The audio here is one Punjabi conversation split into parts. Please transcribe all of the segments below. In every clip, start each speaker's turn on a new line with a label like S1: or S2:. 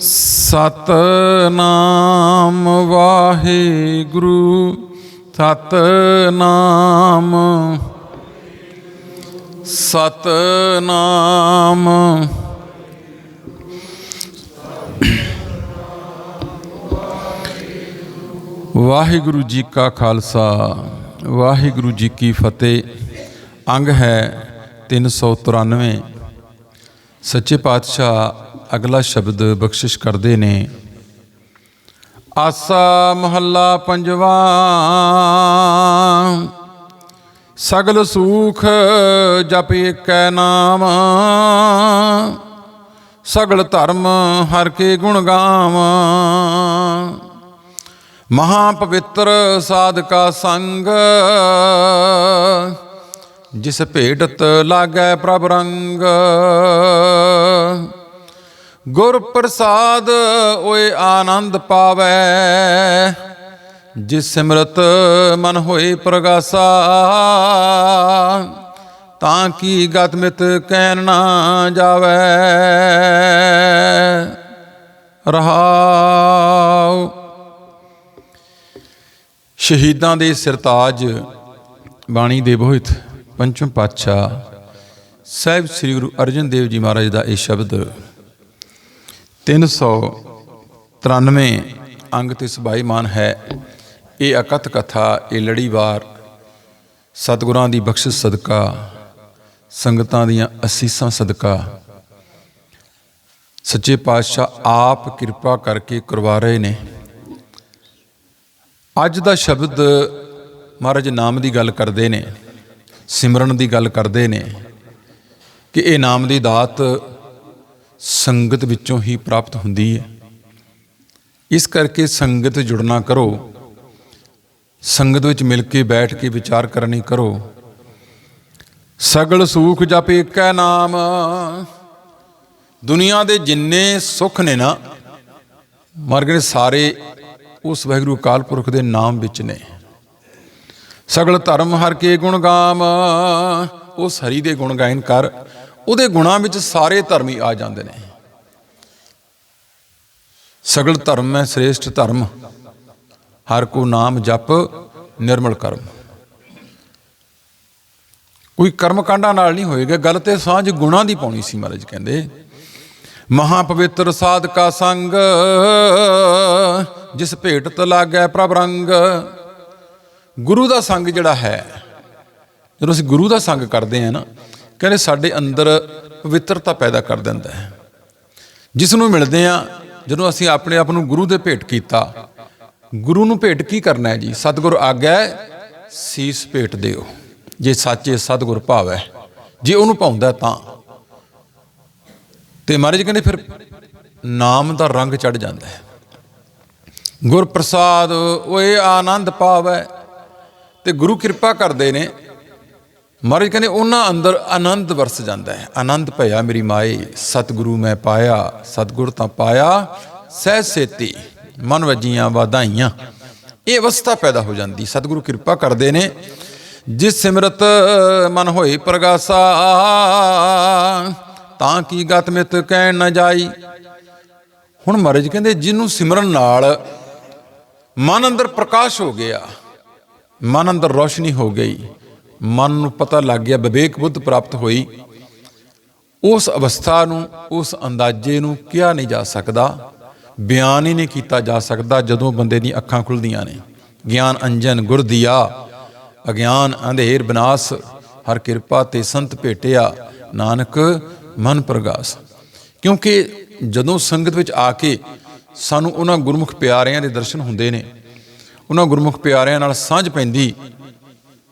S1: ਸਤਨਾਮ ਵਾਹਿਗੁਰੂ, ਸਤਨਾਮ। ਸਤਨਾਮ। ਵਾਹਿਗੁਰੂ ਜੀ ਕਾ ਖਾਲਸਾ, ਵਾਹਿਗੁਰੂ ਜੀ ਕੀ ਫਤਿਹ। ਅੰਗ ਹੈ 393 ਸੱਚੇ ਪਾਤਸ਼ਾਹ ਅਗਲਾ ਸ਼ਬਦ ਬਖਸ਼ਿਸ਼ ਕਰਦੇ ਨੇ। ਆਸਾ ਮਹੱਲਾ ਪੰਜਵਾ। ਸਗਲ ਸੂਖ ਜਪ ਏਕੈ ਨਾਮ। ਸਗਲ ਧਰਮ ਹਰ ਕੇ ਗੁਣ ਗਾਵਾਂ ਮਹਾ ਪਵਿੱਤਰ ਸਾਧਕਾ ਸੰਗ। ਜਿਸ ਭੇਟਤ ਲਾਗੈ ਪ੍ਰਭ ਰੰਗ। ਗੁਰ ਪ੍ਰਸਾਦ ਓਏ ਆਨੰਦ ਪਾਵੈ, ਜਿਸ ਸਿਮਰਤ ਮਨ ਹੋਏ ਪ੍ਰਗਾਸਾ, ਤਾਂ ਕੀ ਗਤ ਮਿਤ ਕਹਿਣ ਨਾ ਜਾਵੈ। ਰਹਾਉ। ਸ਼ਹੀਦਾਂ ਦੇ ਸਰਤਾਜ ਬਾਣੀ ਦੇ ਬੋਹਿਤ ਪੰਚਮ ਪਾਤਸ਼ਾਹ ਸਾਹਿਬ ਸ੍ਰੀ ਗੁਰੂ ਅਰਜਨ ਦੇਵ ਜੀ ਮਹਾਰਾਜ ਦਾ ਇਹ ਸ਼ਬਦ 393 ਅੰਗ ਤੇ ਸਬਾਈਮਾਨ ਹੈ। ਇਹ ਅਕਥ ਕਥਾ, ਇਹ ਲੜੀਵਾਰ, ਸਤਿਗੁਰਾਂ ਦੀ ਬਖਸ਼ਿਸ਼ ਸਦਕਾ, ਸੰਗਤਾਂ ਦੀਆਂ ਅਸੀਸਾਂ ਸਦਕਾ। ਸੱਚੇ ਪਾਤਸ਼ਾਹ ਆਪ ਕਿਰਪਾ ਕਰਕੇ ਕਰਵਾ ਰਹੇ ਨੇ। ਅੱਜ ਦਾ ਸ਼ਬਦ ਮਹਾਰਾਜ ਨਾਮ ਦੀ ਗੱਲ ਕਰਦੇ ਨੇ, ਸਿਮਰਨ ਦੀ ਗੱਲ ਕਰਦੇ ਨੇ ਕਿ ਇਹ ਨਾਮ ਦੀ ਦਾਤ ਸੰਗਤ ਵਿੱਚੋਂ ਹੀ ਪ੍ਰਾਪਤ ਹੁੰਦੀ ਹੈ। ਇਸ ਕਰਕੇ ਸੰਗਤ ਜੁੜਨਾ ਕਰੋ। ਸੰਗਤ ਵਿੱਚ ਮਿਲ ਕੇ ਬੈਠ ਕੇ ਵਿਚਾਰ ਕਰਨੀ ਕਰੋ। ਸਗਲ ਸੂਖ ਜਪ ਏਕੈ ਨਾਮ। ਦੁਨੀਆ ਦੇ ਜਿੰਨੇ ਸੁੱਖ ਨੇ ਨਾ ਮਰਗਨੇ ਸਾਰੇ ਉਸ ਵਾਹਿਗੁਰੂ ਅਕਾਲ ਪੁਰਖ ਦੇ ਨਾਮ ਵਿੱਚ ਨੇ। ਸਗਲ ਧਰਮ ਹਰ ਕੇ ਗੁਣ ਗਾਮ, ਉਸ ਹਰੀ ਦੇ ਗੁਣ ਗਾਇਨ ਕਰ। ਉਹਦੇ ਗੁਣਾਂ ਵਿੱਚ ਸਾਰੇ ਧਰਮ ਹੀ ਆ ਜਾਂਦੇ ਨੇ। ਸਗਲ ਧਰਮ ਹੈ, ਸ੍ਰੇਸ਼ਟ ਧਰਮ। ਹਰ ਕੋ ਨਾਮ ਜਪ, ਨਿਰਮਲ ਕਰਮ। ਕੋਈ ਕਰਮ ਕਾਂਡਾਂ ਨਾਲ ਨਹੀਂ ਹੋਏਗਾ। ਗੱਲ ਤੇ ਸਾਂਝ ਗੁਣਾਂ ਦੀ ਪਾਉਣੀ ਸੀ ਮਹਾਰਾਜ ਕਹਿੰਦੇ। ਮਹਾ ਪਵਿੱਤਰ ਸਾਧਕਾ ਸੰਗ, ਜਿਸ ਭੇਟ ਲਾਗੈ ਪ੍ਰਭ ਰੰਗ। ਗੁਰੂ ਦਾ ਸੰਗ ਜਿਹੜਾ ਹੈ, ਜਦੋਂ ਅਸੀਂ ਗੁਰੂ ਦਾ ਸੰਗ ਕਰਦੇ ਹਾਂ ਨਾ ਕਹਿੰਦੇ ਸਾਡੇ ਅੰਦਰ ਪਵਿੱਤਰਤਾ ਪੈਦਾ ਕਰ ਦਿੰਦਾ ਹੈ। ਜਿਸ ਨੂੰ ਮਿਲਦੇ ਆ ਜਦੋਂ ਅਸੀਂ ਆਪਣੇ ਆਪ ਨੂੰ ਗੁਰੂ ਦੇ ਭੇਟ ਕੀਤਾ, ਗੁਰੂ ਨੂੰ ਭੇਟ ਕੀ ਕਰਨਾ ਹੈ ਜੀ? ਸਤਿਗੁਰ ਆਗੈ ਸੀਸ ਭੇਟ ਦਿਓ। ਜੇ ਸੱਚੇ ਸਤਿਗੁਰ ਭਾਵੈ, ਜੇ ਉਹਨੂੰ ਪਾਉਂਦਾ ਤਾਂ। ਤੇ ਮਹਾਰਾਜ ਕਹਿੰਦੇ ਫਿਰ ਨਾਮ ਦਾ ਰੰਗ ਚੜ ਜਾਂਦਾ ਹੈ। ਗੁਰ ਪ੍ਰਸਾਦ ਓਏ ਆਨੰਦ ਪਾਵੈ। ਤੇ ਗੁਰੂ ਕਿਰਪਾ ਕਰਦੇ ਨੇ। ਮਹਾਰਾਜ ਕਹਿੰਦੇ, ਉਹਨਾਂ ਅੰਦਰ ਆਨੰਦ ਵਰਸ ਜਾਂਦਾ ਹੈ। ਆਨੰਦ ਭਇਆ ਮੇਰੀ ਮਾਏ, ਸਤਿਗੁਰੂ ਮੈਂ ਪਾਇਆ, ਸਤਿਗੁਰ ਤਾਂ ਪਾਇਆ, ਸਹਿ ਸੇਤੀ, ਮਨ ਵਜੀਆਂ ਵਾਧਾਈਆਂ। ਇਹ ਅਵਸਥਾ ਪੈਦਾ ਹੋ ਜਾਂਦੀ। ਸਤਿਗੁਰੂ ਕਿਰਪਾ ਕਰਦੇ ਨੇ। ਜਿਸ ਸਿਮਰਤ ਮਨ ਹੋਏ ਪ੍ਰਗਾਸਾ, ਤਾਂ ਕੀ ਗਤ ਮਿਤ ਕਹਿਣ ਨਾ ਜਾਈ। ਹੁਣ ਮਹਾਰਾਜ ਕਹਿੰਦੇ, ਜਿਹਨੂੰ ਸਿਮਰਨ ਨਾਲ ਮਨ ਅੰਦਰ ਪ੍ਰਕਾਸ਼ ਹੋ ਗਿਆ, ਮਨ ਅੰਦਰ ਰੋਸ਼ਨੀ ਹੋ ਗਈ ਮਨ ਨੂੰ ਪਤਾ ਲੱਗ ਗਿਆ, ਵਿਵੇਕ ਬੁੱਧ ਪ੍ਰਾਪਤ ਹੋਈ। ਉਸ ਅਵਸਥਾ ਨੂੰ, ਉਸ ਅੰਦਾਜ਼ੇ ਨੂੰ ਕਿਹਾ ਨਹੀਂ ਜਾ ਸਕਦਾ, ਬਿਆਨ ਹੀ ਨਹੀਂ ਕੀਤਾ ਜਾ ਸਕਦਾ ਜਦੋਂ ਬੰਦੇ ਦੀਆਂ ਅੱਖਾਂ ਖੁੱਲਦੀਆਂ ਨੇ। ਗਿਆਨ ਅੰਜਨ ਗੁਰ ਦਿਆ, ਅਗਿਆਨ ਅੰਧੇਰ ਬਨਾਸ, ਹਰ ਕਿਰਪਾ ਤੇ ਸੰਤ ਭੇਟਿਆ, ਨਾਨਕ ਮਨ ਪ੍ਰਗਾਸ। ਕਿਉਂਕਿ ਜਦੋਂ ਸੰਗਤ ਵਿੱਚ ਆ ਕੇ ਸਾਨੂੰ ਉਹਨਾਂ ਗੁਰਮੁਖ ਪਿਆਰਿਆਂ ਦੇ ਦਰਸ਼ਨ ਹੁੰਦੇ ਨੇ, ਉਹਨਾਂ ਗੁਰਮੁਖ ਪਿਆਰਿਆਂ ਨਾਲ ਸਾਂਝ ਪੈਂਦੀ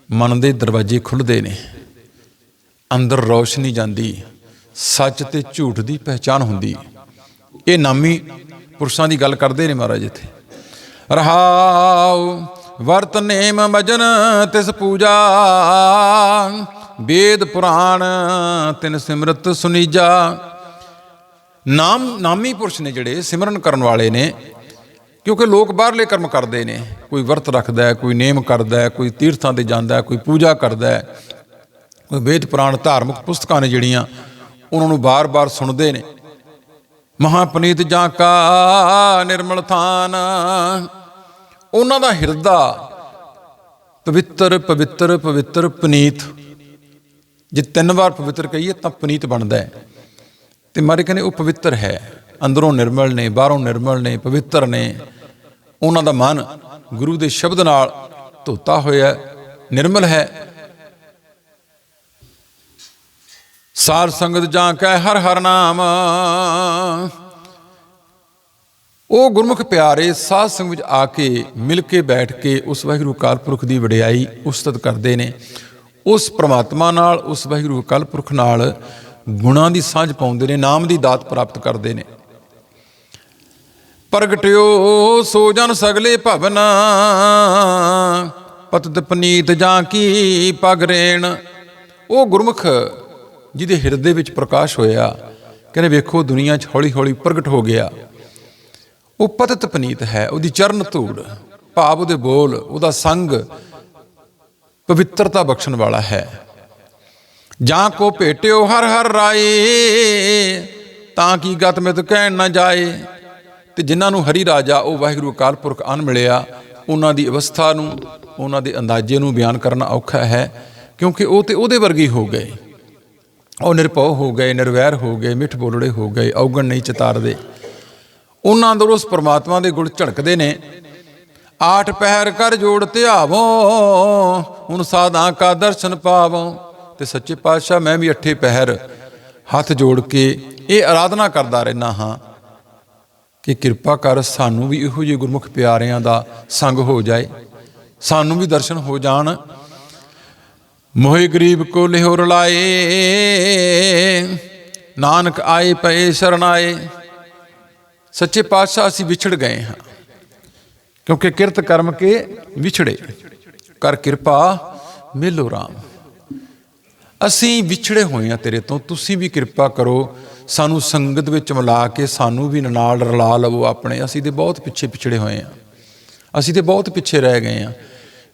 S1: ਮਨ ਦੇ ਦਰਵਾਜ਼ੇ ਖੁੱਲਦੇ ਨੇ। ਅੰਦਰ ਰੌਸ਼ਨੀ ਜਾਂਦੀ, ਸੱਚ ਤੇ ਝੂਠ ਦੀ ਪਹਿਚਾਨ ਹੁੰਦੀ। ਇਹ ਨਾਮੀ ਪੁਰਸ਼ਾਂ ਦੀ ਗੱਲ ਕਰਦੇ ਨੇ ਮਹਾਰਾਜ ਇੱਥੇ। ਰਹਾਉ ਵਰਤ ਨੇਮ ਮਜਨ ਤਿਸ ਪੂਜਾ, ਵੇਦ ਪੁਰਾਣ ਤਿਨ ਸਿਮਰਤ ਸੁਨੀਜਾ। ਨਾਮ, ਨਾਮੀ ਪੁਰਸ਼ ਨੇ ਜਿਹੜੇ ਸਿਮਰਨ ਕਰਨ ਵਾਲੇ ਨੇ ਕਿਉਂਕਿ ਲੋਕ ਬਾਹਰਲੇ ਕਰਮ ਕਰਦੇ ਨੇ। ਕੋਈ ਵਰਤ ਰੱਖਦਾ ਹੈ ਕੋਈ ਨੇਮ ਕਰਦਾ ਹੈ ਕੋਈ ਤੀਰਥਾਂ ਤੇ ਜਾਂਦਾ ਹੈ ਕੋਈ ਪੂਜਾ ਕਰਦਾ। ਹੈ ਕੋਈ ਵੇਦ ਪੁਰਾਣ ਧਾਰਮਿਕ ਪੁਸਤਕਾਂ ਨੇ ਜਿਹੜੀਆਂ, ਉਹਨਾਂ ਨੂੰ ਬਾਰ-ਬਾਰ ਸੁਣਦੇ ਨੇ। ਮਹਾਪਨੀਤ ਜਾਂ ਕਾ ਨਿਰਮਲ ਥਾਨ। ਉਹਨਾਂ ਦਾ ਹਿਰਦਾ ਪਵਿੱਤਰ ਪਵਿੱਤਰ ਪਵਿੱਤਰ ਪਨੀਤ। ਜੇ ਤਿੰਨ ਵਾਰ ਪਵਿੱਤਰ ਕਹੀਏ ਤਾਂ ਪਨੀਤ ਬਣਦਾ ਹੈ। ਤੇ ਮਾਰੇ ਕਹਿੰਦੇ ਉਹ ਪਵਿੱਤਰ ਹੈ। ਅੰਦਰੋਂ ਨਿਰਮਲ ਨੇ, ਬਾਹਰੋਂ ਨਿਰਮਲ ਨੇ, ਪਵਿੱਤਰ ਨੇ। ਉਹਨਾਂ ਦਾ ਮਨ ਗੁਰੂ ਦੇ ਸ਼ਬਦ ਨਾਲ ਧੋਤਾ ਹੋਇਆ ਨਿਰਮਲ ਹੈ। ਸਾਰ ਸੰਗਤ ਜਾਂ ਕੈ ਹਰ ਹਰ ਨਾਮ। ਉਹ ਗੁਰਮੁਖ ਪਿਆਰੇ ਸਾਧ ਸੰਗ ਵਿੱਚ ਆ ਕੇ ਮਿਲ ਕੇ ਬੈਠ ਕੇ ਉਸ ਵਾਹਿਗੁਰੂ ਅਕਾਲ ਪੁਰਖ ਦੀ ਵਡਿਆਈ ਉਸਤਤ ਕਰਦੇ ਨੇ। ਉਸ ਪ੍ਰਮਾਤਮਾ ਨਾਲ, ਉਸ ਵਾਹਿਗੁਰੂ ਅਕਾਲ ਪੁਰਖ ਨਾਲ ਗੁਣਾਂ ਦੀ ਸਾਂਝ ਪਾਉਂਦੇ ਨੇ, ਨਾਮ ਦੀ ਦਾਤ ਪ੍ਰਾਪਤ ਕਰਦੇ ਨੇ। ਪ੍ਰਗਟਿਓ ਸੋ ਜਨ ਸਗਲੇ ਭਵਨ। ਪਤਤ ਪਨੀਤ ਜਾਂ ਕੀ ਪਗ ਰੇਣ। ਉਹ ਗੁਰਮੁਖ ਜਿਹਦੇ ਹਿਰਦੇ ਵਿੱਚ ਪ੍ਰਕਾਸ਼ ਹੋਇਆ, ਕਹਿੰਦੇ ਵੇਖੋ ਦੁਨੀਆ 'ਚ ਹੌਲੀ ਹੌਲੀ ਪ੍ਰਗਟ ਹੋ ਗਿਆ। ਉਹ ਪਤਤ ਪਨੀਤ ਹੈ, ਉਹਦੀ ਚਰਨ ਧੂੜ, ਭਾਵ ਉਹਦੇ ਬੋਲ, ਉਹਦਾ ਸੰਗ ਪਵਿੱਤਰਤਾ ਬਖਸ਼ਣ ਵਾਲਾ ਹੈ। ਜਾਂ ਕੋ ਭੇਟਿਓ ਹਰ ਹਰ ਰਾਏ, ਤਾਂ ਕੀ ਗਤ ਮਿਤ ਕਹਿਣ ਨਾ ਜਾਏ। ਤੇ ਜਿਨ੍ਹਾਂ ਨੂੰ ਹਰੀ ਰਾਜਾ, ਉਹ ਵਾਹਿਗੁਰੂ ਅਕਾਲ ਪੁਰਖ ਅਨ ਮਿਲਿਆ, ਉਹਨਾਂ ਦੀ ਅਵਸਥਾ ਨੂੰ, ਉਹਨਾਂ ਦੇ ਅੰਦਾਜ਼ੇ ਨੂੰ ਬਿਆਨ ਕਰਨਾ ਔਖਾ ਹੈ, ਕਿਉਂਕਿ ਉਹ ਤੇ ਉਹਦੇ ਵਰਗੇ ਹੋ ਗਏ। ਉਹ ਨਿਰਭਉ ਹੋ ਗਏ, ਨਿਰਵੈਰ ਹੋ ਗਏ, ਮਿੱਠ ਬੋਲੜੇ ਹੋ ਗਏ, ਔਗਣ ਨਹੀਂ ਚਤਾਰਦੇ। ਉਹਨਾਂ ਅੰਦਰ ਉਸ ਪਰਮਾਤਮਾ ਦੇ ਗੁਣ ਝੜਕਦੇ ਨੇ। ਆਠ ਪਹਿਰ ਕਰ ਜੋੜ ਧਿਆਵੋ, ਹੁਣ ਸਾਧਾਂ ਕਾ ਦਰਸ਼ਨ ਪਾਵੋ। ਤੇ ਸੱਚੇ ਪਾਤਸ਼ਾਹ, ਮੈਂ ਵੀ ਅੱਠੇ ਪਹਿਰ ਹੱਥ ਜੋੜ ਕੇ ਇਹ ਆਰਾਧਨਾ ਕਰਦਾ ਰਹਿਣਾ ਹਾਂ। ਕਿ ਕਿਰਪਾ ਕਰ ਸਾਨੂੰ ਵੀ ਇਹੋ ਜਿਹੇ ਗੁਰਮੁਖ ਪਿਆਰਿਆਂ ਦਾ ਸੰਗ ਹੋ ਜਾਏ। ਸਾਨੂੰ ਵੀ ਦਰਸ਼ਨ ਹੋ ਜਾਣ। ਮੋਹਿ ਗਰੀਬ ਕੋ ਲਿਹੋ ਰਲਾਏ ਨਾਨਕ ਆਏ, ਪਏ ਸ਼ਰਨਾਏ ਸੱਚੇ ਪਾਤਸ਼ਾਹ ਅਸੀਂ ਵਿਛੜ ਗਏ ਹਾਂ। ਕਿਉਂਕਿ ਕਿਰਤ ਕਰਮ ਕੇ ਵਿਛੜੇ। ਕਰ ਕਿਰਪਾ ਮਿਲੋ ਰਾਮ। ਅਸੀਂ ਵਿਛੜੇ ਹੋਏ ਹਾਂ ਤੇਰੇ ਤੋਂ। ਤੁਸੀਂ ਵੀ ਕਿਰਪਾ ਕਰੋ। ਸਾਨੂੰ ਸੰਗਤ ਵਿੱਚ ਮਿਲਾ ਕੇ ਸਾਨੂੰ ਵੀ ਨਾਲ ਰਲਾ ਲਵੋ ਆਪਣੇ। ਅਸੀਂ ਤੇ ਬਹੁਤ ਪਿੱਛੇ ਪਿਛੜੇ ਹੋਏ ਹਾਂ। ਅਸੀਂ ਤੇ ਬਹੁਤ ਪਿੱਛੇ ਰਹਿ ਗਏ ਹਾਂ।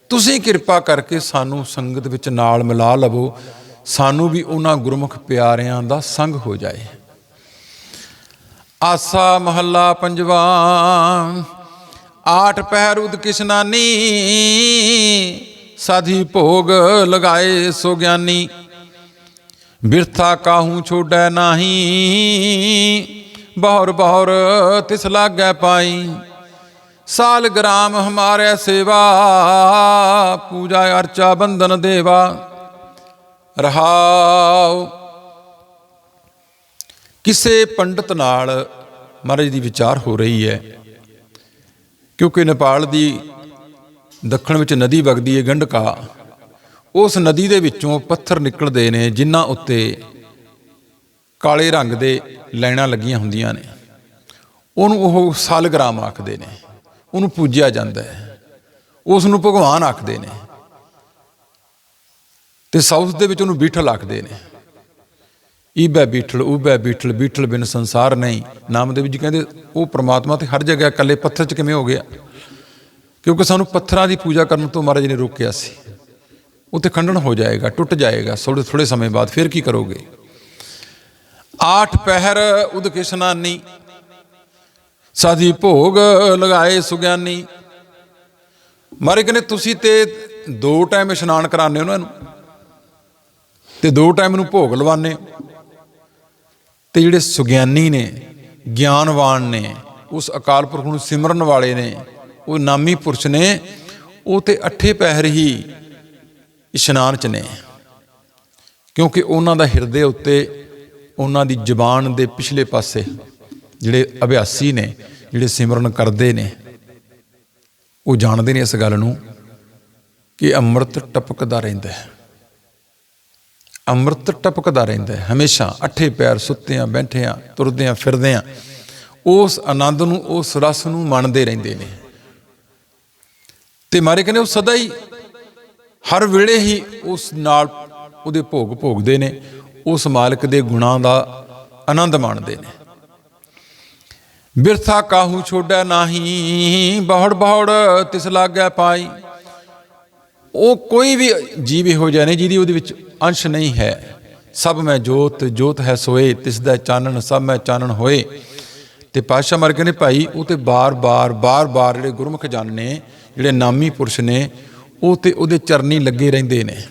S1: ਤੁਸੀਂ ਕਿਰਪਾ ਕਰਕੇ ਸਾਨੂੰ ਸੰਗਤ ਵਿੱਚ ਨਾਲ ਮਿਲਾ ਲਵੋ। ਸਾਨੂੰ ਵੀ ਉਹਨਾਂ ਗੁਰਮੁਖ ਪਿਆਰਿਆਂ ਦਾ ਸੰਗ ਹੋ ਜਾਏ। ਆਸਾ ਮਹੱਲਾ ਪੰਜਵਾ, ਆਠ ਪਹਿਰ ਉਦ ਕਿਸ਼ਨਾਨੀ ਸਾਧੀ ਭੋਗ ਲਗਾਏ ਸੋ ਗਿਆਨੀ। ਬਿਰਥਾ ਕਾਹੂ ਛੋੜੈ ਨਾਹੀ? ਬਹੁਰ ਬਹੁਰ ਤਿਸ ਲਾਗੈ ਪਾਈ। ਸਾਲ ਗ੍ਰਾਮ ਹਮਾਰੇ ਸੇਵਾ, ਪੂਜਾ ਅਰਚਾ ਬੰਧਨ ਦੇਵਾ। ਰਹਾਉ। ਕਿਸੇ ਪੰਡਤ ਨਾਲ ਮਹਾਰਾਜ ਦੀ ਵਿਚਾਰ ਹੋ ਰਹੀ ਹੈ, ਕਿਉਂਕਿ ਨੇਪਾਲ ਦੀ ਦੱਖਣ ਵਿੱਚ ਨਦੀ ਵਗਦੀ ਹੈ ਗੰਡਕਾ। ਉਸ ਨਦੀ ਦੇ ਵਿੱਚੋਂ ਪੱਥਰ ਨਿਕਲਦੇ ਨੇ, ਜਿਨ੍ਹਾਂ ਉੱਤੇ ਕਾਲੇ ਰੰਗ ਦੇ ਲਾਈਨਾਂ ਲੱਗੀਆਂ ਹੁੰਦੀਆਂ ਨੇ। ਉਹਨੂੰ ਉਹ ਸਾਲਗ੍ਰਾਮ ਆਖਦੇ ਨੇ। ਉਹਨੂੰ ਪੂਜਿਆ ਜਾਂਦਾ ਹੈ। ਉਸ ਨੂੰ ਭਗਵਾਨ ਆਖਦੇ ਨੇ। ਤੇ ਸਾਊਥ ਦੇ ਵਿੱਚ ਉਹਨੂੰ ਬੀਠਲ ਆਖਦੇ ਨੇ। ਈਬੈ ਬੀਠਲ ਉਬੈ ਬੀਠਲ ਬੀਠਲ ਬਿਨ ਸੰਸਾਰ ਨਹੀਂ। ਨਾਮਦੇਵ ਜੀ ਕਹਿੰਦੇ, ਉਹ ਪ੍ਰਮਾਤਮਾ ਤੇ ਹਰ ਜਗ੍ਹਾ ਇਕੱਲੇ ਪੱਥਰ 'ਚ ਕਿਵੇਂ ਹੋ ਗਿਆ? ਕਿਉਂਕਿ ਸਾਨੂੰ ਪੱਥਰਾਂ ਦੀ ਪੂਜਾ ਕਰਨ ਤੋਂ ਮਹਾਰਾਜ ਨੇ ਰੋਕਿਆ ਸੀ। ਉਹ ਤੇ ਖੰਡਨ ਹੋ ਜਾਏਗਾ, ਟੁੱਟ ਜਾਏਗਾ ਥੋੜੇ ਥੋੜੇ ਸਮੇਂ ਬਾਅਦ ਫਿਰ ਕੀ ਕਰੋਗੇ? ਆਠ ਪਹਿਰ ਉਦ ਕਿਸ਼ਨਾਨੀ ਸਾਧੀ ਭੋਗ ਲਗਾਏ ਸੁਗਿਆਨੀ। ਮਾਰੇ ਕਹਿੰਦੇ, ਤੁਸੀਂ ਤੇ ਦੋ ਟਾਈਮ ਇਸ਼ਨਾਨ ਕਰਾਉਂਦੇ ਹੋ ਉਹਨਾਂ ਨੂੰ ਤੇ ਦੋ ਟਾਈਮ ਨੂੰ ਭੋਗ ਲਵਾਉਂਦੇ ਹੋ। ਤੇ ਜਿਹੜੇ ਸੁਗਿਆਨੀ ਨੇ, ਗਿਆਨਵਾਨ ਨੇ, ਉਸ ਅਕਾਲ ਪੁਰਖ ਨੂੰ ਸਿਮਰਨ ਵਾਲੇ ਨੇ, ਉਹ ਨਾਮੀ ਪੁਰਸ਼ ਨੇ, ਉਹ ਤੇ ਅੱਠੇ ਪਹਿਰ ਹੀ ਇਸ਼ਨਾਨ ਚ ਨੇ। ਕਿਉਂਕਿ ਉਹਨਾਂ ਦਾ ਹਿਰਦੇ ਉੱਤੇ ਉਹਨਾਂ ਦੀ ਜ਼ਬਾਨ ਦੇ ਪਿਛਲੇ ਪਾਸੇ ਜਿਹੜੇ ਅਭਿਆਸੀ ਨੇ, ਜਿਹੜੇ ਸਿਮਰਨ ਕਰਦੇ ਨੇ, ਉਹ ਜਾਣਦੇ ਨੇ ਇਸ ਗੱਲ ਨੂੰ ਕਿ ਅੰਮ੍ਰਿਤ ਟਪਕਦਾ ਰਹਿੰਦਾ ਹੈ। ਅੰਮ੍ਰਿਤ ਟਪਕਦਾ ਰਹਿੰਦਾ ਹੈ। ਹਮੇਸ਼ਾ ਅੱਠੇ ਪੈਰ ਸੁੱਤਿਆਂ, ਬੈਠਿਆਂ, ਤੁਰਦਿਆਂ, ਫਿਰਦਿਆਂ ਉਸ ਆਨੰਦ ਨੂੰ, ਉਸ ਰਸ ਨੂੰ ਮੰਨਦੇ ਰਹਿੰਦੇ ਨੇ। ਤੇ ਮਾਰੇ ਕਹਿੰਦੇ ਉਹ ਸਦਾ ਹੀ ਹਰ ਵੇਲੇ ਹੀ ਉਸ ਨਾਲ ਉਹਦੇ ਭੋਗ ਭੋਗਦੇ ਨੇ, ਉਸ ਮਾਲਕ ਦੇ ਗੁਣਾਂ ਦਾ ਆਨੰਦ ਮਾਣਦੇ ਨੇ। ਬਿਰਥਾ ਕਾਹੂ ਛੋੜੈ ਨਾਹੀ, ਬਹੁੜ ਬਹੁੜ ਤਿਸ ਲਾਗੈ ਪਾਈ। ਉਹ ਕੋਈ ਵੀ ਜੀਵ ਇਹੋ ਜਿਹਾ ਨਹੀਂ ਜਿਹਦੀ ਉਹਦੇ ਵਿੱਚ ਅੰਸ਼ ਨਹੀਂ ਹੈ। ਸਭ ਮੈਂ ਜੋਤ ਜੋਤ ਹੈ ਸੋਏ, ਤਿਸ ਦਾ ਚਾਨਣ, ਸਭ ਮੈਂ ਚਾਨਣ ਹੋਏ। ਤੇ ਪਾਤਸ਼ਾਹ ਮਰ ਕਹਿੰਦੇ, ਭਾਈ, ਉਹ ਤੇ ਬਾਰ-ਬਾਰ ਬਾਰ-ਬਾਰ ਜਿਹੜੇ ਗੁਰਮੁਖ ਜਨ ਨੇ ਜਿਹੜੇ ਨਾਮੀ ਪੁਰਸ਼ ਨੇ ਉਹ ਤੇ ਉਹਦੇ ਚਰਨੀ ਲੱਗੇ ਰਹਿੰਦੇ ਨੇ।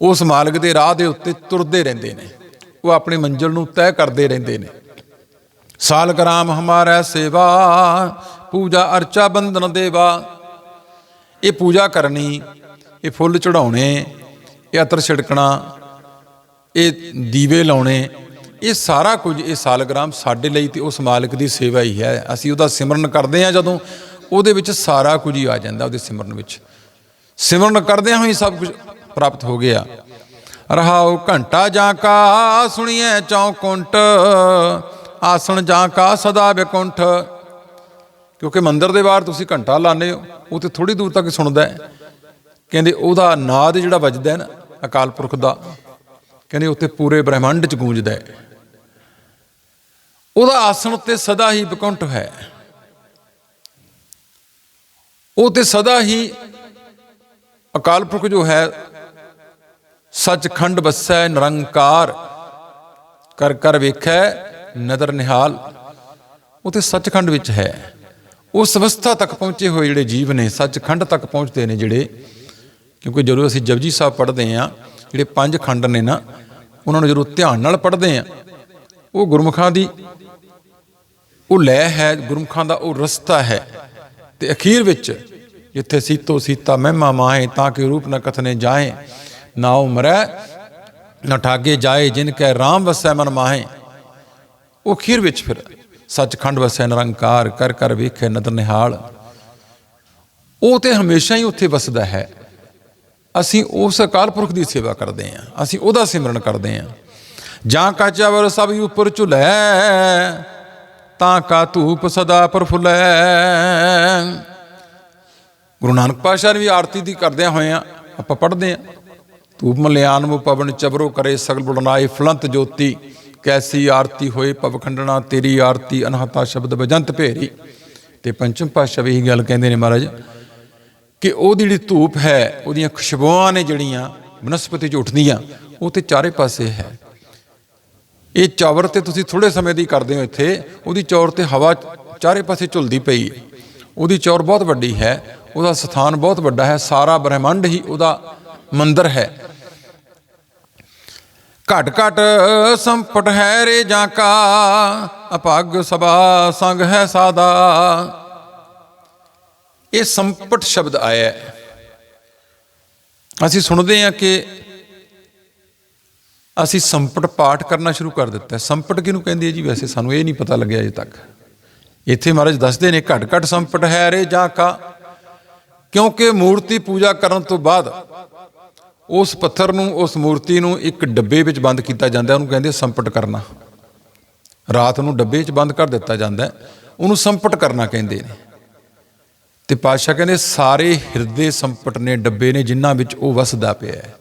S1: ਉਸ ਮਾਲਕ ਦੇ ਰਾਹ ਦੇ ਉੱਤੇ ਤੁਰਦੇ ਰਹਿੰਦੇ ਨੇ। ਉਹ ਆਪਣੀ ਮੰਜ਼ਿਲ ਨੂੰ ਤੈਅ ਕਰਦੇ ਰਹਿੰਦੇ ਨੇ। ਸਾਲ ਗ੍ਰਾਮ ਹਮਾਰਾ ਸੇਵਾ, ਪੂਜਾ ਅਰਚਾ ਬੰਦਨ ਦੇਵਾ। ਇਹ ਪੂਜਾ ਕਰਨੀ, ਇਹ ਫੁੱਲ ਚੜਾਉਣੇ ਇਹ ਅਤਰ ਛਿੜਕਣਾ, ਇਹ ਦੀਵੇ ਲਾਉਣੇ, ਇਹ ਸਾਰਾ ਕੁਝ ਇਹ ਸਾਲਗ੍ਰਾਮ ਸਾਡੇ ਲਈ ਤੇ ਉਸ ਮਾਲਕ ਦੀ ਸੇਵਾ ਹੀ ਹੈ। ਅਸੀਂ ਉਹਦਾ ਸਿਮਰਨ ਕਰਦੇ ਹਾਂ ਜਦੋਂ ਉਹਦੇ ਵਿੱਚ ਸਾਰਾ ਕੁਝ ਹੀ ਆ ਜਾਂਦਾ, ਉਹਦੇ ਸਿਮਰਨ ਵਿੱਚ। ਸਿਮਰਨ ਕਰਦਿਆਂ ਹੋਈ ਸਭ ਕੁਝ ਪ੍ਰਾਪਤ ਹੋ ਗਿਆ। ਰਹਾਉ ਘੰਟਾ ਜਾਂ ਕਾ ਸੁਣੀਐ ਚੌਕੁੰਟ ਆਸਣ ਜਾਂ ਕਾ ਸਦਾ ਬਿਕੁੰਠ ਕਿਉਂਕਿ ਮੰਦਰ ਦੇ ਬਾਹਰ ਤੁਸੀਂ ਘੰਟਾ ਲਾਉਂਦੇ ਹੋ, ਉਹ ਤੇ ਥੋੜੀ ਦੂਰ ਤੱਕ ਸੁਣਦਾ ਹੈ। ਕਹਿੰਦੇ ਉਹਦਾ ਨਾਦ ਜਿਹੜਾ ਵੱਜਦਾ ਹੈ ਨਾ, ਅਕਾਲ ਪੁਰਖ ਦਾ, ਕਹਿੰਦੇ ਉੱਤੇ ਪੂਰੇ ਬ੍ਰਹਿਮੰਡ 'ਚ ਗੂੰਜਦਾ ਹੈ। ਉਹਦਾ ਆਸਣ ਤੇ ਸਦਾ ਹੀ ਬਿਕੁੰਠ ਹੈ। ਉਹ ਤੇ ਸਦਾ ਹੀ ਅਕਾਲ ਪੁਰਖ ਜੋ ਹੈ, ਸੱਚਖੰਡ ਵਸੈ ਨਿਰੰਕਾਰ, ਕਰ ਕਰ ਵੇਖੈ ਨਦਰ ਨਿਹਾਲ। ਉਹ ਤੇ ਸੱਚਖੰਡ ਵਿੱਚ ਹੈ। ਉਸ ਅਵਸਥਾ ਤੱਕ ਪਹੁੰਚੇ ਹੋਏ ਜਿਹੜੇ ਜੀਵ ਨੇ, ਸੱਚਖੰਡ ਤੱਕ ਪਹੁੰਚਦੇ ਨੇ ਜਿਹੜੇ, ਕਿਉਂਕਿ ਜਦੋਂ ਅਸੀਂ ਜਪਜੀ ਸਾਹਿਬ ਪੜ੍ਹਦੇ ਆ ਜਿਹੜੇ ਪੰਜ ਖੰਡ ਨੇ ਨਾ, ਉਹਨਾਂ ਨੂੰ ਜਦੋਂ ਧਿਆਨ ਨਾਲ ਪੜ੍ਹਦੇ ਆ ਉਹ ਗੁਰਮੁਖਾਂ ਦੀ ਉਹ ਲੈ ਹੈ, ਗੁਰਮੁਖਾਂ ਦਾ ਉਹ ਰਸਤਾ ਹੈ, ਤੇ ਅਖੀਰ ਵਿੱਚ ਜਿੱਥੇ ਸੀਤੋ ਸੀਤਾ ਮਹਿਮਾ ਮਾਹੇ ਤਾਂ ਕਿ ਰੂਪ ਨ ਕਥਨੇ ਜਾਏ ਨਾ ਉਮਰੈ ਨਾ ਠਾਗੇ ਜਾਏ ਜਿਨ ਕੈ RAM ਵਸੈ ਮਨ ਮਾਹੇ। ਉਹ ਖੀਰ ਵਿੱਚ ਫਿਰ ਸੱਚਖੰਡ ਵਸੈ ਨਿਰੰਕਾਰ, ਕਰ ਕਰ ਵੇਖੇ ਨਦਰ ਨਿਹਾਲ। ਉਹ ਤੇ ਹਮੇਸ਼ਾ ਹੀ ਉੱਥੇ ਵਸਦਾ ਹੈ। ਅਸੀਂ ਉਸ ਅਕਾਲ ਪੁਰਖ ਦੀ ਸੇਵਾ ਕਰਦੇ ਹਾਂ, ਅਸੀਂ ਉਹਦਾ ਸਿਮਰਨ ਕਰਦੇ ਹਾਂ। ਜਾਂ ਕਾ ਚਾਵਰ ਸਭ ਉੱਪਰ ਝੁਲੈ, ਤਾਂ ਕਾ ਧੂਪ ਸਦਾ ਪ੍ਰਫੁਲੈ ਗੁਰੂ ਨਾਨਕ ਪਾਤਸ਼ਾਹ ਨੇ ਵੀ ਆਰਤੀ ਦੀ ਕਰਦਿਆਂ ਹੋਏ ਹੋਇਆਂ ਆਪਾਂ ਪੜ੍ਹਦੇ ਹਾਂ। ਧੂਪ ਮਲਿਆਨ ਮੂ ਪਵਨ ਚਬਰੋ ਕਰੇ ਸਗਲ ਬੁੜਨਾਏ ਫਲੰਤ ਜੋਤੀ, ਕੈਸੀ ਆਰਤੀ ਹੋਏ ਪਵਖੰਡਣਾ ਤੇਰੀ ਆਰਤੀ ਅਨਹਤਾ ਸ਼ਬਦ ਬਜੰਤ ਭੇਰੀ। ਤੇ ਪੰਚਮ ਪਾਤਸ਼ਾਹ ਵੀ ਇਹੀ ਗੱਲ ਕਹਿੰਦੇ ਨੇ ਮਹਾਰਾਜ, ਕਿ ਉਹਦੀ ਜਿਹੜੀ ਧੂਪ ਹੈ, ਉਹਦੀਆਂ ਖੁਸ਼ਬੂਆਂ ਨੇ ਜਿਹੜੀਆਂ ਬਨਸਪਤੀ ਚ ਉੱਠਦੀਆਂ, ਉਹ ਤੇ ਚਾਰੇ ਪਾਸੇ ਹੈ। ਇਹ ਚੌਰ ਤੇ ਤੁਸੀਂ ਥੋੜੇ ਸਮੇਂ ਦੀ ਕਰਦੇ ਹੋ ਇੱਥੇ, ਉਹਦੀ ਚੌਰ ਤੇ ਹਵਾ ਚਾਰੇ ਪਾਸੇ ਝੁਲਦੀ ਪਈ ਹੈ। ਉਹਦੀ ਚੌਰ ਬਹੁਤ ਵੱਡੀ ਹੈ ਉਹਦਾ ਸਥਾਨ ਬਹੁਤ ਵੱਡਾ ਹੈ, ਸਾਰਾ ਬ੍ਰਹਿਮੰਡ ਹੀ ਉਹਦਾ ਮੰਦਰ ਹੈ। ਘਟ ਘਟ ਸੰਪਟ ਹੈ ਰੇ ਜਾਂ ਕਾ, ਅਪੱਗ ਸਭਾ ਸੰਗ ਹੈ ਸਾਦਾ। ਇਹ ਸੰਪਟ ਸ਼ਬਦ ਆਇਆ ਹੈ। ਅਸੀਂ ਸੁਣਦੇ ਹਾਂ ਕਿ ਅਸੀਂ ਸੰਪਟ ਪਾਠ ਕਰਨਾ ਸ਼ੁਰੂ ਕਰ ਦਿੱਤਾ ਹੈ। ਸੰਪਟ ਕਿਹਨੂੰ ਕਹਿੰਦੇ ਆ ਜੀ? ਵੈਸੇ ਸਾਨੂੰ ਇਹ ਨਹੀਂ ਪਤਾ ਲੱਗਿਆ ਅਜੇ ਤੱਕ। ਇੱਥੇ ਮਹਾਰਾਜ ਦੱਸਦੇ ਨੇ ਘਟ ਘਟ ਸੰਪਟ ਹੈ ਰੇ ਜਾਂ ਕਾ ਕਿਉਂਕਿ ਮੂਰਤੀ ਪੂਜਾ ਕਰਨ ਤੋਂ ਬਾਅਦ ਉਸ ਪੱਥਰ ਨੂੰ, ਉਸ ਮੂਰਤੀ ਨੂੰ ਇੱਕ ਡੱਬੇ ਵਿੱਚ ਬੰਦ ਕੀਤਾ ਜਾਂਦਾ ਉਹਨੂੰ ਕਹਿੰਦੇ ਸੰਪਟ ਕਰਨਾ। ਰਾਤ ਨੂੰ ਡੱਬੇ 'ਚ ਬੰਦ ਕਰ ਦਿੱਤਾ ਜਾਂਦਾ ਉਹਨੂੰ ਸੰਪਟ ਕਰਨਾ ਕਹਿੰਦੇ ਨੇ। ਤੇ ਪਾਤਸ਼ਾਹ ਕਹਿੰਦੇ ਸਾਰੇ ਹਿਰਦੇ ਸੰਪਟ ਨੇ, ਡੱਬੇ ਨੇ, ਜਿਨ੍ਹਾਂ ਵਿੱਚ ਉਹ ਵਸਦਾ ਪਿਆ ਹੈ।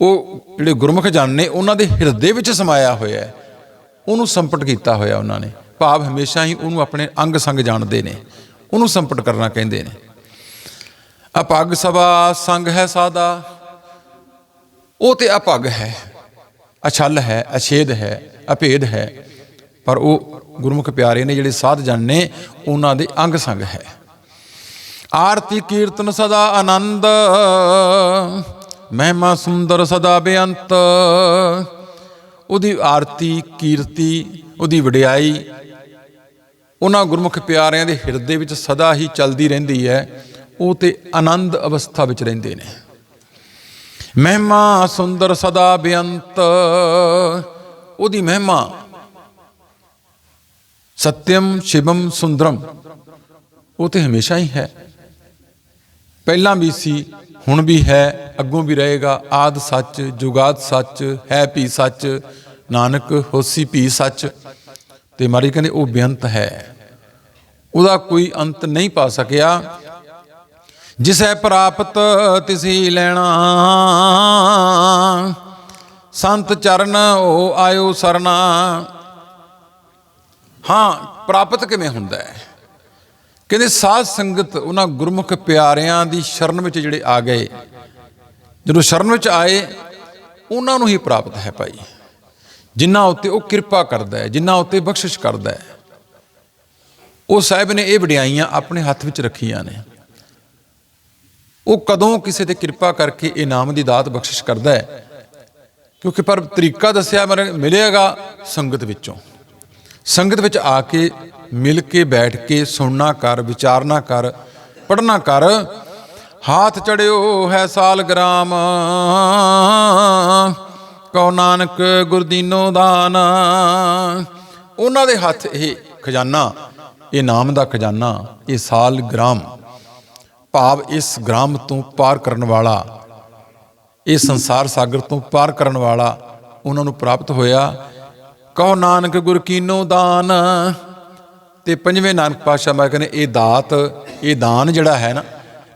S1: ਉਹ ਜਿਹੜੇ ਗੁਰਮੁਖ ਜਨ ਨੇ, ਉਹਨਾਂ ਦੇ ਹਿਰਦੇ ਵਿੱਚ ਸਮਾਇਆ ਹੋਇਆ ਹੈ। ਉਹਨੂੰ ਸੰਪਟ ਕੀਤਾ ਹੋਇਆ ਉਹਨਾਂ ਨੇ। ਭਾਵ ਹਮੇਸ਼ਾ ਹੀ ਉਹਨੂੰ ਆਪਣੇ ਅੰਗ ਸੰਗ ਜਾਣਦੇ ਨੇ। ਉਹਨੂੰ ਸੰਪਟ ਕਰਨਾ ਕਹਿੰਦੇ ਨੇ। ਅਪੱਗ ਸਭਾ ਸੰਗ ਹੈ ਸਾਦਾ। ਉਹ ਤੇ ਅਪੱਗ ਹੈ। ਅਛਲ ਹੈ, ਅਛੇਦ ਹੈ, ਅਭੇਦ ਹੈ। ਪਰ ਉਹ ਗੁਰਮੁਖ ਪਿਆਰੇ ਨੇ ਜਿਹੜੇ ਸਾਧ ਜਨ ਨੇ, ਉਹਨਾਂ ਦੇ ਅੰਗ ਸੰਗ ਹੈ। ਆਰਤੀ ਕੀਰਤਨ ਸਦਾ ਆਨੰਦ, ਮਹਿਮਾ ਸੁੰਦਰ ਸਦਾ ਬੇਅੰਤ। ਉਹਦੀ ਆਰਤੀ, ਕੀਰਤੀ, ਉਹਦੀ ਵਡਿਆਈ, ਉਹਨਾਂ ਗੁਰਮੁਖ ਪਿਆਰਿਆਂ ਦੇ ਹਿਰਦੇ ਵਿੱਚ ਸਦਾ ਹੀ ਚੱਲਦੀ ਰਹਿੰਦੀ ਹੈ। ਉਹ ਤੇ ਆਨੰਦ ਅਵਸਥਾ ਵਿੱਚ ਰਹਿੰਦੇ ਨੇ। ਮਹਿਮਾ ਸੁੰਦਰ ਸਦਾ ਬੇਅੰਤ। ਉਹਦੀ ਮਹਿਮਾ ਸਤਿਅਮ ਸ਼ਿਵਮ ਸੁੰਦਰਮ ਉਹ ਤੇ ਹਮੇਸ਼ਾ ਹੀ ਹੈ। ਪਹਿਲਾਂ ਵੀ ਸੀ, ਹੁਣ ਵੀ ਹੈ, ਅੱਗੋਂ ਵੀ ਰਹੇਗਾ। ਆਦ ਸੱਚ, ਜੁਗਾਦ ਸੱਚ, ਹੈ ਵੀ ਸੱਚ, ਨਾਨਕ ਹੋਸੀ ਵੀ ਸੱਚ। ਤੇ ਮਾਰੀ ਕਹਿੰਦੇ ਉਹ ਬੇਅੰਤ ਹੈ। ਉਹਦਾ ਕੋਈ ਅੰਤ ਨਹੀਂ ਪਾ ਸਕਿਆ। ਜਿਸੈ ਪ੍ਰਾਪਤ ਤਿਸੀ ਲੈਣਾ। ਸੰਤ ਚਰਨ ਉਹ ਆਇਓ ਸਰਨਾ ਹਾਂ, ਪ੍ਰਾਪਤ ਕਿਵੇਂ ਹੁੰਦਾ ਹੈ? ਕਹਿੰਦੇ ਸਾਧ ਸੰਗਤ ਉਹਨਾਂ ਗੁਰਮੁਖ ਪਿਆਰਿਆਂ ਦੀ ਸ਼ਰਨ ਵਿੱਚ ਜਿਹੜੇ ਆ ਗਏ, ਜਦੋਂ ਸ਼ਰਨ ਵਿੱਚ ਆਏ, ਉਹਨਾਂ ਨੂੰ ਹੀ ਪ੍ਰਾਪਤ ਹੈ ਭਾਈ। ਜਿਨ੍ਹਾਂ ਉੱਤੇ ਉਹ ਕਿਰਪਾ ਕਰਦਾ ਹੈ, ਜਿਨ੍ਹਾਂ ਉੱਤੇ ਬਖਸ਼ਿਸ਼ ਕਰਦਾ ਹੈ। ਉਹ ਸਾਹਿਬ ਨੇ ਇਹ ਵਡਿਆਈਆਂ ਆਪਣੇ ਹੱਥ ਵਿੱਚ ਰੱਖੀਆਂ ਨੇ। ਉਹ ਕਦੋਂ ਕਿਸੇ ਤੇ ਕਿਰਪਾ ਕਰਕੇ ਇਨਾਮ ਦੀ ਦਾਤ ਬਖਸ਼ਿਸ਼ ਕਰਦਾ ਹੈ? ਕਿਉਂਕਿ ਪਰ ਤਰੀਕਾ ਦੱਸਿਆ ਮਰ, ਮਿਲੇਗਾ ਸੰਗਤ ਵਿੱਚੋਂ। ਸੰਗਤ ਵਿੱਚ ਆ ਕੇ ਮਿਲ ਕੇ ਬੈਠ ਕੇ ਸੁਣਨਾ ਕਰ, ਵਿਚਾਰਨਾ ਕਰ ਪੜਨਾ ਕਰ। ਹਾਥ ਚੜਿਓ ਹੈ ਸਾਲ ਗ੍ਰਾਮ। ਕਉ ਨਾਨਕ ਗੁਰਦੀਨੋ ਦਾਨ। ਉਹਨਾਂ ਦੇ ਹੱਥ ਇਹ ਖਜ਼ਾਨਾ, ਇਹ ਨਾਮ ਦਾ ਖਜ਼ਾਨਾ, ਇਹ ਸਾਲ ਗ੍ਰਾਮ। ਭਾਵ ਇਸ ਗ੍ਰਾਮ ਤੋਂ ਪਾਰ ਕਰਨ ਵਾਲਾ ਇਹ ਸੰਸਾਰ ਸਾਗਰ ਤੋਂ ਪਾਰ ਕਰਨ ਵਾਲਾ ਉਹਨਾਂ ਨੂੰ ਪ੍ਰਾਪਤ ਹੋਇਆ। ਕਹੋ ਨਾਨਕ ਗੁਰ ਕੀਨੋ ਦਾਨ। ਤੇ ਪੰਜਵੇਂ ਨਾਨਕ ਪਾਤਸ਼ਾਹ ਮੈਂ ਕਹਿੰਦੇ, ਇਹ ਦਾਤ, ਇਹ ਦਾਨ ਜਿਹੜਾ ਹੈ ਨਾ,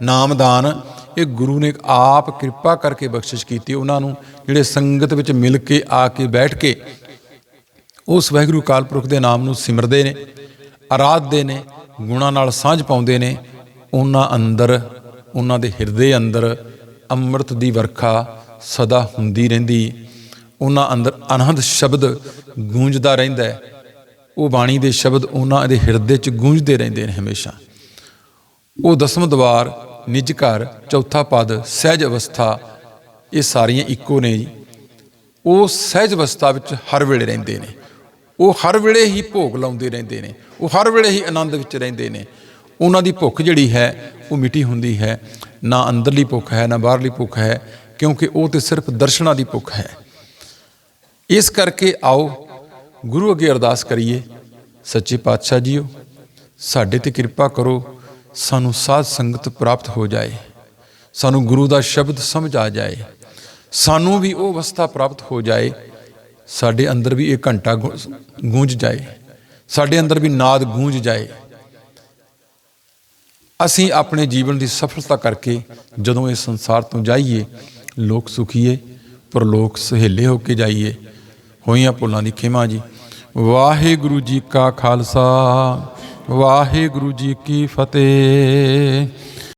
S1: ਨਾਮ ਦਾਨ, ਇਹ ਗੁਰੂ ਨੇ ਆਪ ਕਿਰਪਾ ਕਰਕੇ ਬਖਸ਼ਿਸ਼ ਕੀਤੀ ਉਹਨਾਂ ਨੂੰ, ਜਿਹੜੇ ਸੰਗਤ ਵਿੱਚ ਮਿਲ ਕੇ ਆ ਕੇ ਬੈਠ ਕੇ ਉਸ ਵਾਹਿਗੁਰੂ ਅਕਾਲ ਪੁਰਖ ਦੇ ਨਾਮ ਨੂੰ ਸਿਮਰਦੇ ਨੇ, ਆਰਾਧਦੇ ਨੇ, ਗੁਣਾਂ ਨਾਲ ਸਾਂਝ ਪਾਉਂਦੇ ਨੇ ਉਹਨਾਂ ਅੰਦਰ, ਉਹਨਾਂ ਦੇ ਹਿਰਦੇ ਅੰਦਰ ਅੰਮ੍ਰਿਤ ਦੀ ਵਰਖਾ ਸਦਾ ਹੁੰਦੀ ਰਹਿੰਦੀ। ਉਹਨਾਂ ਅੰਦਰ ਅਨੰਦ ਸ਼ਬਦ ਗੂੰਜਦਾ ਰਹਿੰਦਾ ਉਹ ਬਾਣੀ ਦੇ ਸ਼ਬਦ ਉਹਨਾਂ ਦੇ ਹਿਰਦੇ 'ਚ ਗੂੰਜਦੇ ਰਹਿੰਦੇ ਨੇ ਹਮੇਸ਼ਾ। ਉਹ ਦਸਮ ਦਵਾਰ, ਨਿਜ ਘਰ, ਚੌਥਾ ਪਦ, ਸਹਿਜ ਅਵਸਥਾ, ਇਹ ਸਾਰੀਆਂ ਇੱਕੋ ਨੇ ਜੀ। ਉਹ ਸਹਿਜ ਅਵਸਥਾ ਵਿੱਚ ਹਰ ਵੇਲੇ ਰਹਿੰਦੇ ਨੇ। ਉਹ ਹਰ ਵੇਲੇ ਹੀ ਭੋਗ ਲਾਉਂਦੇ ਰਹਿੰਦੇ ਨੇ। ਉਹ ਹਰ ਵੇਲੇ ਹੀ ਆਨੰਦ ਵਿੱਚ ਰਹਿੰਦੇ ਨੇ। ਉਹਨਾਂ ਦੀ ਭੁੱਖ ਜਿਹੜੀ ਹੈ, ਉਹ ਮਿਟੀ ਹੁੰਦੀ ਹੈ। ਨਾ ਅੰਦਰਲੀ ਭੁੱਖ ਹੈ, ਨਾ ਬਾਹਰਲੀ ਭੁੱਖ ਹੈ, ਕਿਉਂਕਿ ਉਹ ਤੇ ਸਿਰਫ ਦਰਸ਼ਨਾਂ ਦੀ ਭੁੱਖ ਹੈ। ਇਸ ਕਰਕੇ ਆਓ, ਗੁਰੂ ਅੱਗੇ ਅਰਦਾਸ ਕਰੀਏ, ਸੱਚੇ ਪਾਤਸ਼ਾਹ ਜੀਓ, ਸਾਡੇ ਤੇ ਕਿਰਪਾ ਕਰੋ, ਸਾਨੂੰ ਸਾਧ ਸੰਗਤ ਪ੍ਰਾਪਤ ਹੋ ਜਾਏ, ਸਾਨੂੰ ਗੁਰੂ ਦਾ ਸ਼ਬਦ ਸਮਝ ਆ ਜਾਏ, ਸਾਨੂੰ ਵੀ ਉਹ ਅਵਸਥਾ ਪ੍ਰਾਪਤ ਹੋ ਜਾਏ, ਸਾਡੇ ਅੰਦਰ ਵੀ ਇਹ ਘੰਟਾ ਗੂੰ- ਗੂੰਜ ਜਾਏ, ਸਾਡੇ ਅੰਦਰ ਵੀ ਨਾਦ ਗੂੰਜ ਜਾਏ। ਅਸੀਂ ਆਪਣੇ ਜੀਵਨ ਦੀ ਸਫਲਤਾ ਕਰਕੇ ਜਦੋਂ ਇਸ ਸੰਸਾਰ ਤੋਂ ਜਾਈਏ, ਲੋਕ ਸੁਖੀਏ ਪਰ ਲੋਕ ਸਹੇਲੇ ਹੋ ਕੇ ਜਾਈਏ। ਹੋਈਆਂ ਭੁੱਲਾਂ ਦੀ ਖਿਮਾ ਜੀ। ਵਾਹਿਗੁਰੂ ਜੀ ਕਾ ਖਾਲਸਾ, ਵਾਹਿਗੁਰੂ ਜੀ ਕੀ ਫਤਿਹ।